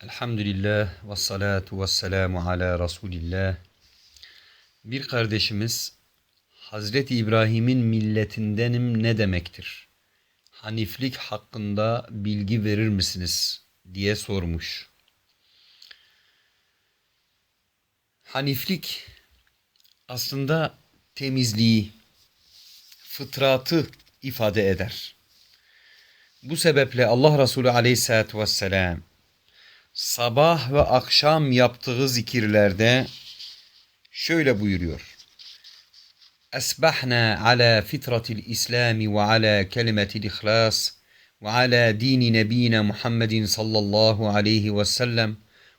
Elhamdülillah ve salatu ve selamu ala Resulillah. Bir kardeşimiz Hazreti İbrahim'in milletindenim ne demektir? Haniflik hakkında bilgi verir misiniz? diye sormuş. Haniflik aslında temizliği, fıtratı ifade eder. Bu sebeple Allah Resulü aleyhissalatü vesselam sabah ve akşam yaptığı zikirlerde şöyle buyuruyor. Esbahna ala fitratil İslami ve ala kelimetil ihlas ve ala dini nebiyina Muhammedin sallallahu aleyhi ve sellem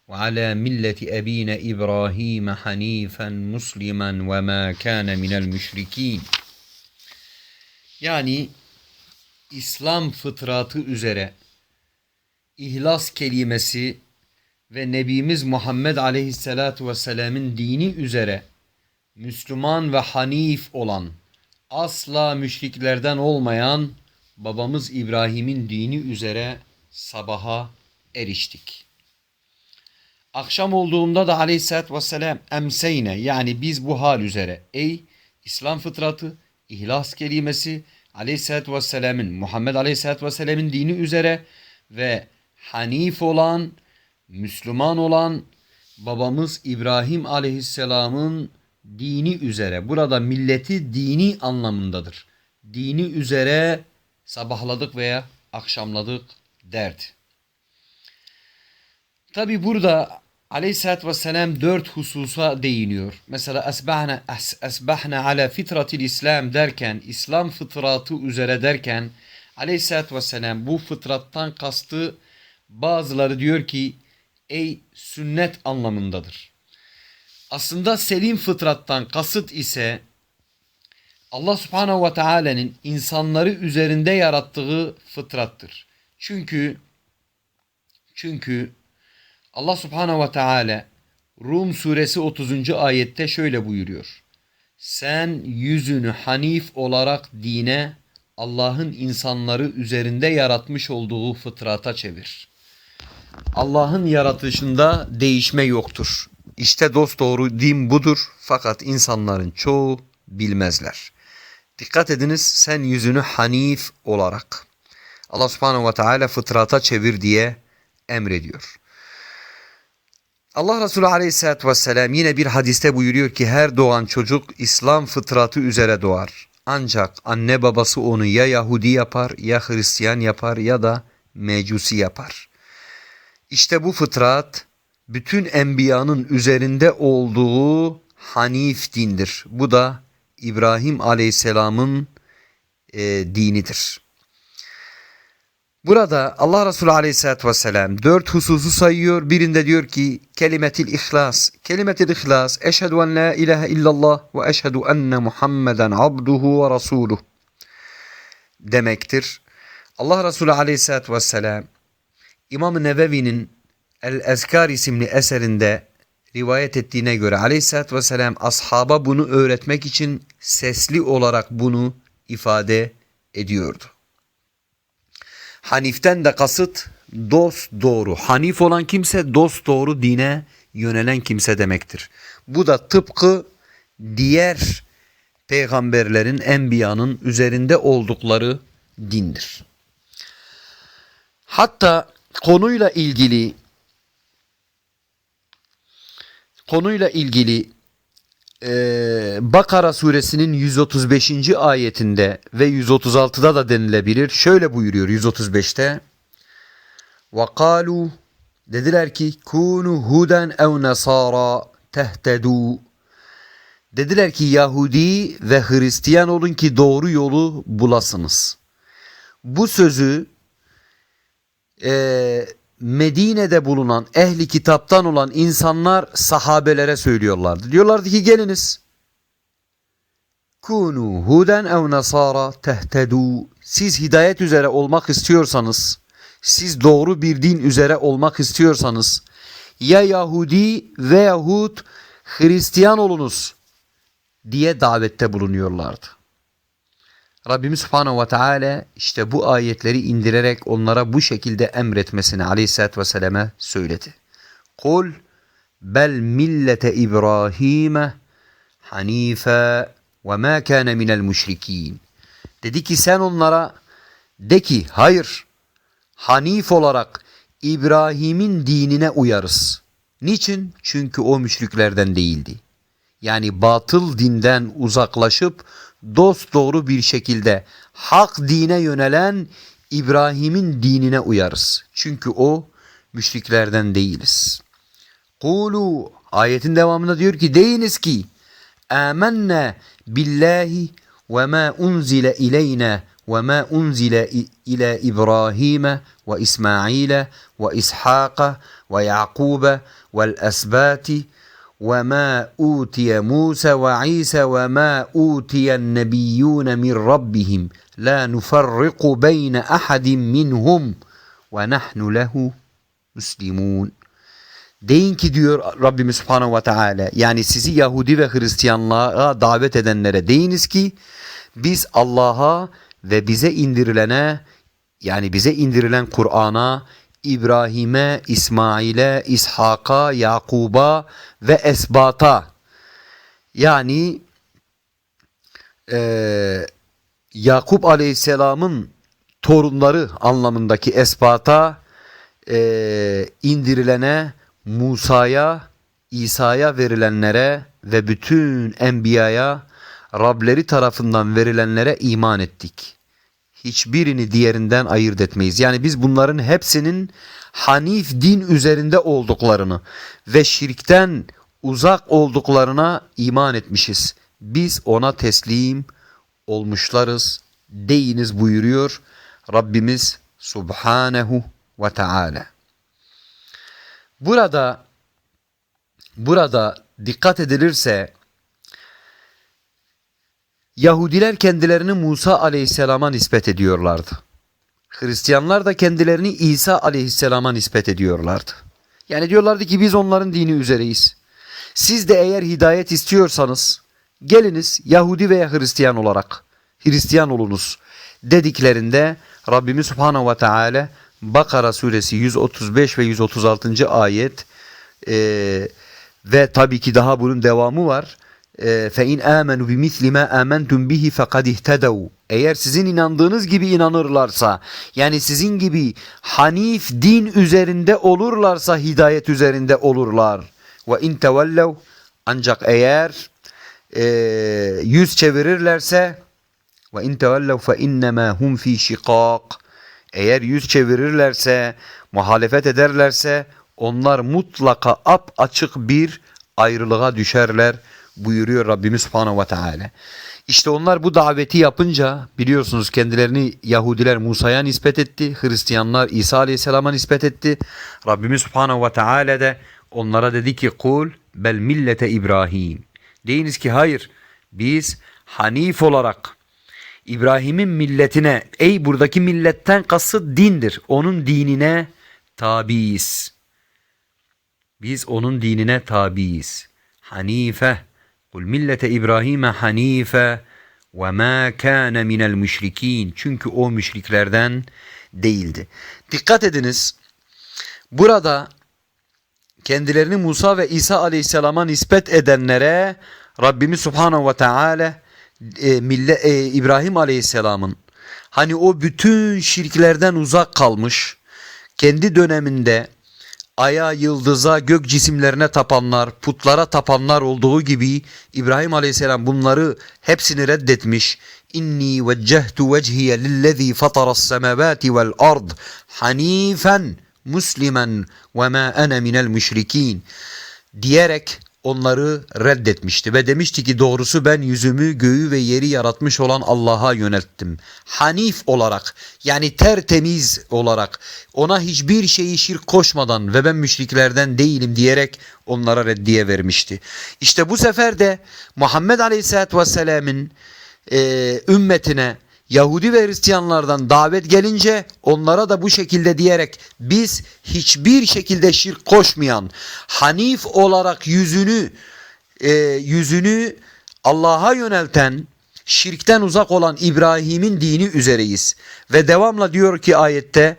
ve ala milleti ebina İbrahim hanifen muslimen ve ma kana minel müşrikin. Yani İslam fıtratı üzere ihlas kelimesi ve Nebimiz Muhammed Aleyhisselatu Vesselam'ın dini üzere Müslüman ve Hanif olan, asla müşriklerden olmayan babamız İbrahim'in dini üzere sabaha eriştik. Akşam olduğunda da Aleyhisselatü Vesselam emseyne yani biz bu hal üzere ey İslam fıtratı, ihlas kelimesi Aleyhisselatü Vesselam'ın Muhammed Aleyhisselatü Vesselam'ın dini üzere ve Hanif olan, Müslüman olan babamız İbrahim Aleyhisselam'ın dini üzere. Burada milleti dini anlamındadır. Dini üzere sabahladık veya akşamladık derdi. Tabi burada Aleyhisselatü Vesselam dört hususa değiniyor. Mesela esbahna, es, esbahna ala fitratil İslam derken, İslam fıtratı üzere derken Aleyhisselatü Vesselam bu fıtrattan kastı bazıları diyor ki ey sünnet anlamındadır. Aslında selim fıtrattan kasıt ise Allah subhanehu ve teala'nın insanları üzerinde yarattığı fıtrattır. Çünkü çünkü Allah subhanehu ve teala Rum suresi 30. ayette şöyle buyuruyor. Sen yüzünü hanif olarak dine Allah'ın insanları üzerinde yaratmış olduğu fıtrata çevir. Allah'ın yaratışında değişme yoktur. İşte dost doğru din budur fakat insanların çoğu bilmezler. Dikkat ediniz sen yüzünü hanif olarak Allah subhanehu ve teala fıtrata çevir diye emrediyor. Allah Resulü aleyhissalatü vesselam yine bir hadiste buyuruyor ki her doğan çocuk İslam fıtratı üzere doğar. Ancak anne babası onu ya Yahudi yapar ya Hristiyan yapar ya da Mecusi yapar. İşte bu fıtrat bütün enbiyanın üzerinde olduğu Hanif dindir. Bu da İbrahim Aleyhisselam'ın e, dinidir. Burada Allah Resulü Aleyhisselatü Vesselam dört hususu sayıyor. Birinde diyor ki kelimetil ihlas. Kelimetil ihlas. Eşhedü en la ilahe illallah ve eşhedü enne Muhammeden abduhu ve rasuluh demektir. Allah Resulü Aleyhisselatü Vesselam İmam Nevevi'nin El-Ezkar isimli eserinde rivayet ettiğine göre Aleyhisselatü Vesselam ashaba bunu öğretmek için sesli olarak bunu ifade ediyordu. Hanif'ten de kasıt dost doğru. Hanif olan kimse dost doğru dine yönelen kimse demektir. Bu da tıpkı diğer peygamberlerin, enbiyanın üzerinde oldukları dindir. Hatta konuyla ilgili konuyla ilgili e, Bakara suresinin 135. ayetinde ve 136'da da denilebilir. Şöyle buyuruyor 135'te. وَقَالُوا Dediler ki kunu huden ev nasara tehtedu. Dediler ki Yahudi ve Hristiyan olun ki doğru yolu bulasınız. Bu sözü e, Medine'de bulunan ehli kitaptan olan insanlar sahabelere söylüyorlardı. Diyorlardı ki geliniz. Kunu huden ev nasara tehtedu. Siz hidayet üzere olmak istiyorsanız, siz doğru bir din üzere olmak istiyorsanız ya Yahudi veyahut Hristiyan olunuz diye davette bulunuyorlardı. Rabbimiz Subhanahu ve Teala işte bu ayetleri indirerek onlara bu şekilde emretmesini Aleyhisselatü Vesselam'a söyledi. Kul bel millete İbrahim'e hanife ve ma kana minel müşrikin. Dedi ki sen onlara de ki hayır Hanif olarak İbrahim'in dinine uyarız. Niçin? Çünkü o müşriklerden değildi. Yani batıl dinden uzaklaşıp dost doğru bir şekilde hak dine yönelen İbrahim'in dinine uyarız. Çünkü o müşriklerden değiliz. Kulu ayetin devamında diyor ki deyiniz ki amenne billahi ve ma unzile ileyna ve ma unzile ila İbrahim ve İsmail ve İshak ve Yakub ve esbati وما أوتي موسى وعيسى وما أوتي النبيون من ربهم لا نفرق بين أحد منهم ونحن له مسلمون Deyin ki diyor Rabbimiz Subhanahu ve Teala yani sizi Yahudi ve Hristiyanlığa davet edenlere deyiniz ki biz Allah'a ve bize indirilene yani bize indirilen Kur'an'a İbrahim'e, İsmail'e, İshak'a, Yakub'a ve Esbat'a. Yani e, Yakup Aleyhisselam'ın torunları anlamındaki Esbat'a e, indirilene, Musa'ya, İsa'ya verilenlere ve bütün enbiyaya Rableri tarafından verilenlere iman ettik hiçbirini diğerinden ayırt etmeyiz. Yani biz bunların hepsinin Hanif din üzerinde olduklarını ve şirkten uzak olduklarına iman etmişiz. Biz ona teslim olmuşlarız deyiniz buyuruyor Rabbimiz Subhanehu ve Teala. Burada burada dikkat edilirse Yahudiler kendilerini Musa aleyhisselama nispet ediyorlardı. Hristiyanlar da kendilerini İsa aleyhisselama nispet ediyorlardı. Yani diyorlardı ki biz onların dini üzereyiz. Siz de eğer hidayet istiyorsanız geliniz Yahudi veya Hristiyan olarak Hristiyan olunuz dediklerinde Rabbimiz Subhanahu ve Teala Bakara suresi 135 ve 136. ayet e, ve tabii ki daha bunun devamı var. فَاِنْ آمَنُوا بِمِثْلِ مَا آمَنْتُمْ بِهِ فَقَدْ اِهْتَدَوْا Eğer sizin inandığınız gibi inanırlarsa, yani sizin gibi hanif din üzerinde olurlarsa hidayet üzerinde olurlar. وَاِنْ تَوَلَّوْا Ancak eğer e, yüz çevirirlerse وَاِنْ تَوَلَّوْا فَاِنَّمَا هُمْ ف۪ي شِقَاقٍ Eğer yüz çevirirlerse, muhalefet ederlerse onlar mutlaka ap açık bir ayrılığa düşerler Buyuruyor Rabbimiz Subhanahu ve Teala. İşte onlar bu daveti yapınca biliyorsunuz kendilerini Yahudiler Musa'ya nispet etti. Hristiyanlar İsa Aleyhisselam'a nispet etti. Rabbimiz Subhanahu ve Teala de onlara dedi ki kul bel millete İbrahim. Deyiniz ki hayır biz Hanif olarak İbrahim'in milletine ey buradaki milletten kasıt dindir. Onun dinine tabiiz. Biz onun dinine tabiiz. Hanife Kul millete İbrahim'e hanife ve ma kana minel müşrikin. Çünkü o müşriklerden değildi. Dikkat ediniz. Burada kendilerini Musa ve İsa aleyhisselama nispet edenlere Rabbimiz Subhanahu ve Teala e, mille, e, İbrahim aleyhisselamın hani o bütün şirklerden uzak kalmış kendi döneminde aya, yıldıza, gök cisimlerine tapanlar, putlara tapanlar olduğu gibi İbrahim Aleyhisselam bunları hepsini reddetmiş. İnni veccehtu vecihiye lillezî fataras semavati vel ard hanifen muslimen ve ma ene minel müşrikîn diyerek onları reddetmişti ve demişti ki doğrusu ben yüzümü göğü ve yeri yaratmış olan Allah'a yönelttim. Hanif olarak yani tertemiz olarak ona hiçbir şeyi şirk koşmadan ve ben müşriklerden değilim diyerek onlara reddiye vermişti. İşte bu sefer de Muhammed Aleyhisselatü Vesselam'ın e, ümmetine Yahudi ve Hristiyanlardan davet gelince onlara da bu şekilde diyerek biz hiçbir şekilde şirk koşmayan Hanif olarak yüzünü e, yüzünü Allah'a yönelten şirkten uzak olan İbrahim'in dini üzereyiz. Ve devamla diyor ki ayette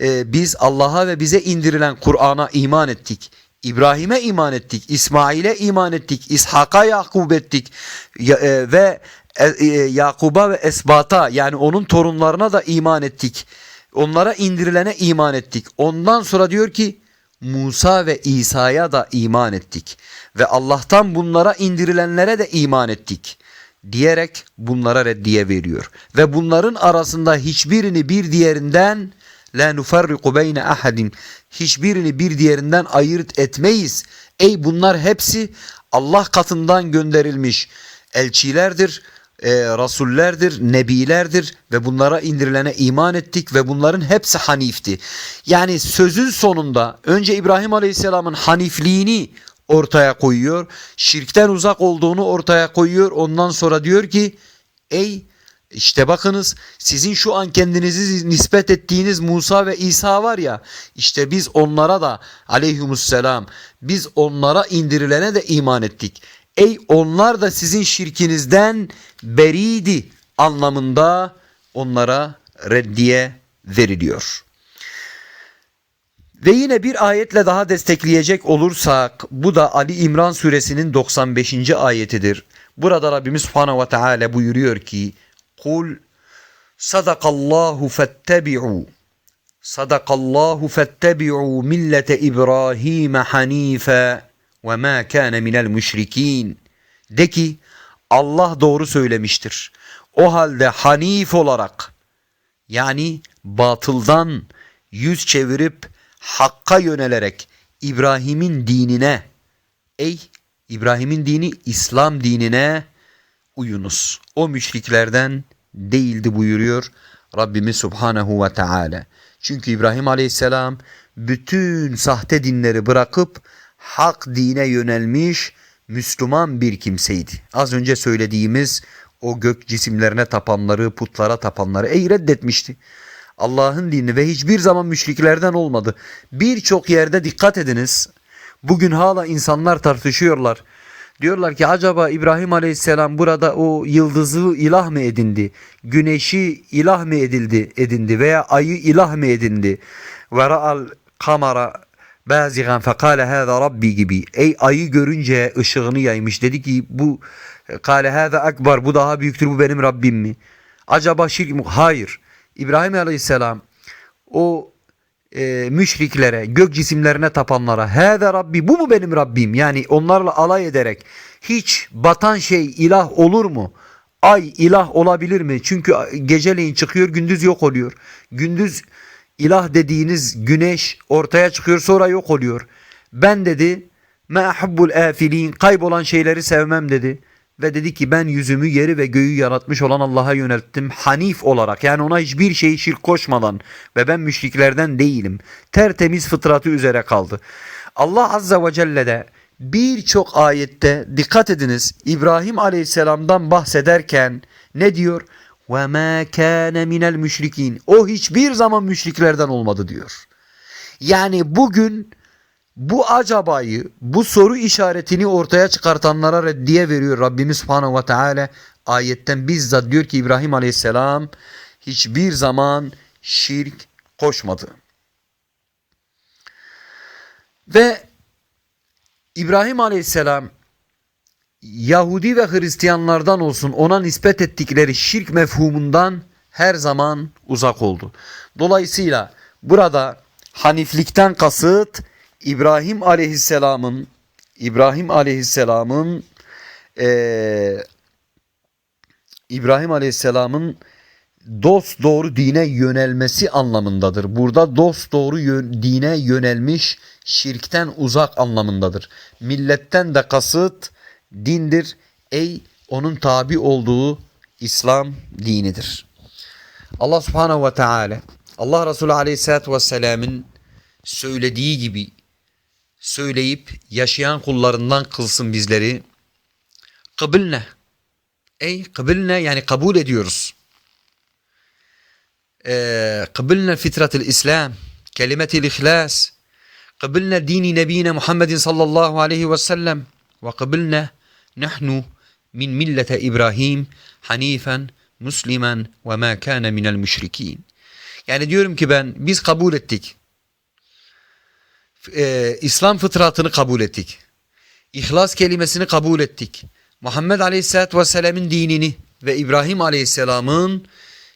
e, biz Allah'a ve bize indirilen Kur'an'a iman ettik. İbrahim'e iman ettik, İsmail'e iman ettik, İshak'a Yakub ettik e, ve Yakub'a ve Esbat'a yani onun torunlarına da iman ettik. Onlara indirilene iman ettik. Ondan sonra diyor ki Musa ve İsa'ya da iman ettik ve Allah'tan bunlara indirilenlere de iman ettik diyerek bunlara reddiye veriyor. Ve bunların arasında hiçbirini bir diğerinden la nufarriku beyne ahadin hiçbirini bir diğerinden ayırt etmeyiz. Ey bunlar hepsi Allah katından gönderilmiş elçilerdir, e, rasullerdir, nebilerdir ve bunlara indirilene iman ettik ve bunların hepsi hanifti. Yani sözün sonunda önce İbrahim Aleyhisselam'ın hanifliğini ortaya koyuyor. Şirkten uzak olduğunu ortaya koyuyor. Ondan sonra diyor ki ey işte bakınız sizin şu an kendinizi nispet ettiğiniz Musa ve İsa var ya işte biz onlara da aleyhumusselam biz onlara indirilene de iman ettik. Ey onlar da sizin şirkinizden beriydi anlamında onlara reddiye veriliyor. Ve yine bir ayetle daha destekleyecek olursak bu da Ali İmran suresinin 95. ayetidir. Burada Rabbimiz Subhanahu ve Teala buyuruyor ki Kul sadakallahu fettebi'u sadakallahu fettebi'u millete İbrahim hanife ve ma kana minel müşrikin de ki Allah doğru söylemiştir. O halde hanif olarak yani batıldan yüz çevirip hakka yönelerek İbrahim'in dinine ey İbrahim'in dini İslam dinine uyunuz. O müşriklerden değildi buyuruyor Rabbimiz Subhanahu ve Teala. Çünkü İbrahim Aleyhisselam bütün sahte dinleri bırakıp hak dine yönelmiş Müslüman bir kimseydi. Az önce söylediğimiz o gök cisimlerine tapanları, putlara tapanları ey reddetmişti. Allah'ın dinini ve hiçbir zaman müşriklerden olmadı. Birçok yerde dikkat ediniz. Bugün hala insanlar tartışıyorlar. Diyorlar ki acaba İbrahim Aleyhisselam burada o yıldızı ilah mı edindi? Güneşi ilah mı edildi edindi veya ayı ilah mı edindi? Ve ra'al kamera bazigan fekale hâzâ rabbi gibi. Ey ayı görünce ışığını yaymış. Dedi ki bu kâle hâzâ akbar bu daha büyüktür bu benim Rabbim mi? Acaba şirk mi? Hayır. İbrahim Aleyhisselam o e, müşriklere, gök cisimlerine tapanlara Hâze Rabbi bu mu benim Rabbim? Yani onlarla alay ederek hiç batan şey ilah olur mu? Ay ilah olabilir mi? Çünkü geceleyin çıkıyor gündüz yok oluyor. Gündüz ilah dediğiniz güneş ortaya çıkıyor sonra yok oluyor. Ben dedi me ahubbul afilin kaybolan şeyleri sevmem dedi. Ve dedi ki ben yüzümü yeri ve göğü yaratmış olan Allah'a yönelttim hanif olarak. Yani ona hiçbir şeyi şirk koşmadan ve ben müşriklerden değilim. Tertemiz fıtratı üzere kaldı. Allah Azza ve Celle de birçok ayette dikkat ediniz İbrahim Aleyhisselam'dan bahsederken ne diyor? Ve ma kana minel müşrikin. O hiçbir zaman müşriklerden olmadı diyor. Yani bugün bu acabayı, bu soru işaretini ortaya çıkartanlara reddiye veriyor Rabbimiz Subhanahu ve Teala ayetten bizzat diyor ki İbrahim Aleyhisselam hiçbir zaman şirk koşmadı. Ve İbrahim Aleyhisselam Yahudi ve Hristiyanlardan olsun ona nispet ettikleri şirk mefhumundan her zaman uzak oldu. Dolayısıyla burada haniflikten kasıt İbrahim Aleyhisselam'ın İbrahim Aleyhisselam'ın eee İbrahim Aleyhisselam'ın dost doğru dine yönelmesi anlamındadır. Burada dost doğru yön- dine yönelmiş şirkten uzak anlamındadır. Milletten de kasıt dindir. Ey onun tabi olduğu İslam dinidir. Allah subhanehu ve teala Allah Resulü aleyhissalatü vesselam'ın söylediği gibi söyleyip yaşayan kullarından kılsın bizleri. Kıbilne. Ey kıbilne yani kabul ediyoruz. Ee, kıbilne fitretil İslam. Kelimetil ihlas. Kıbilne dini nebine Muhammedin sallallahu aleyhi ve sellem. Ve kıbilne nahnu min millete İbrahim hanifen muslimen ve ma kana minel müşrikin. Yani diyorum ki ben biz kabul ettik. Ee, İslam fıtratını kabul ettik. İhlas kelimesini kabul ettik. Muhammed Aleyhisselatü Vesselam'ın dinini ve İbrahim Aleyhisselam'ın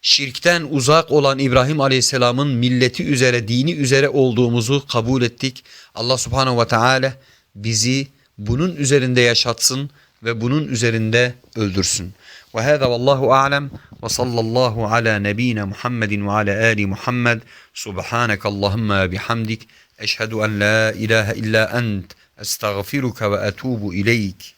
şirkten uzak olan İbrahim Aleyhisselam'ın milleti üzere, dini üzere olduğumuzu kabul ettik. Allah Subhanahu ve Teala bizi bunun üzerinde yaşatsın ve bunun üzerinde öldürsün. Ve hâzâ vallahu a'lem ve sallallahu ala nebine Muhammedin ve ala ali Muhammed. Subhaneke Allahümme bihamdik. Eşhedü en la ilahe illa ent. Estağfiruke ve etubu ileyk.